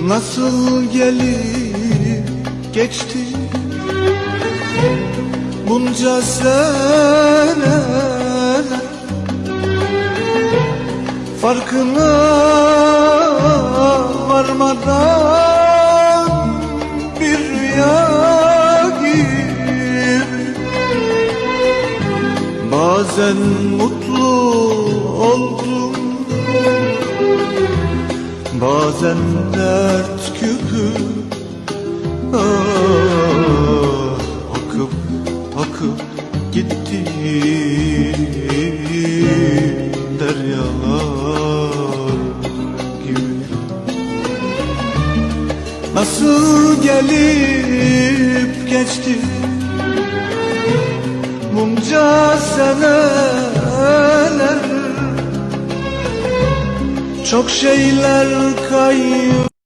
Nasıl gelip geçti. Bunca seneler Farkına varmadan Bir rüya gibi Bazen mutlu oldum Bazen dert küpü ah, Akıp akıp gitti Deryalar gibi. Nasıl gelip geçti? Bunca seneler Çok şeyler kaybetti